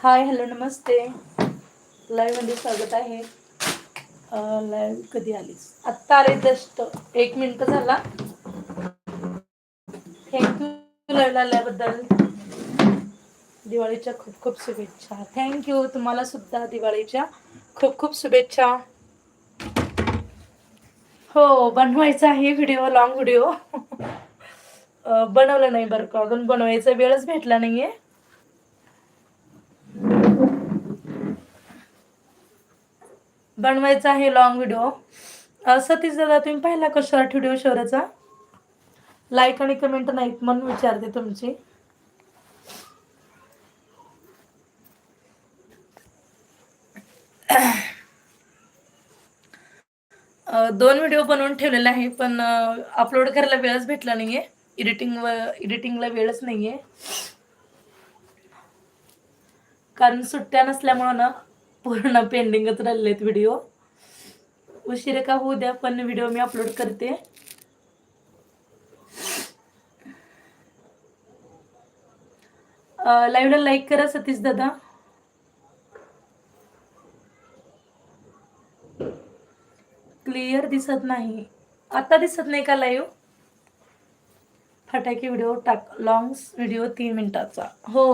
Hi hello नमस्ते. लाईव्हमध्ये स्वागत आहे. Live कधी आलीस? आत्ता आले जस्ट एक मिनिट झाला. थँक्यू लाईव्ह आल्याबद्दल. दिवाळीच्या खूप खूप शुभेच्छा. थँक्यू तुम्हाला सुद्धा दिवाळीच्या खूप खूप शुभेच्छा. हो बनवायचा आहे व्हिडिओ लॉंग व्हिडिओ बनवलं नाही बरं का? अजून बनवायचा वेळच भेटला नाहीये. बनवायचा आहे लॉंग व्हिडिओ सतीश दादा तुम्ही पाहिला का शॉर्ट व्हिडिओ शहराचा लाईक आणि कमेंट नाहीत म्हणून विचारते तुमची. दोन व्हिडिओ बनवून ठेवलेले आहे पण अपलोड करायला वेळच भेटला नाहीये. एडिटिंग व एडिटिंगला वेळच नाहीये. कारण सुट्ट्या नसल्यामुळं ना पूर्ण पेंडिंगच राहिलेत व्हिडिओ उशीर का होऊ द्या पण व्हिडिओ मी अपलोड करते. लाईव्हला लाईक करा सतीश दादा. क्लिअर दिसत नाही. आता दिसत नाही का लाईव्ह फटाके व्हिडिओ टाक लॉंग व्हिडिओ तीन मिनिटाचा. हो.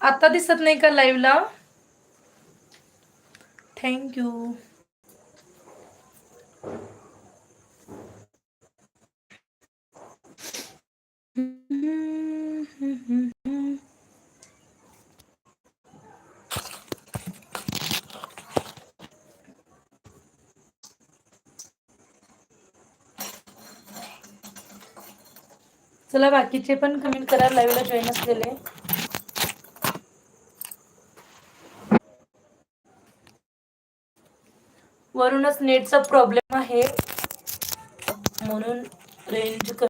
आता दिसत नाही का लाईव्हला थँक्यू चला बाकीचे पण कमेंट करा लाईव्हला जॉईन असलेले. वरूनच नेटचा प्रॉब्लेम आहे. म्हणून रेंज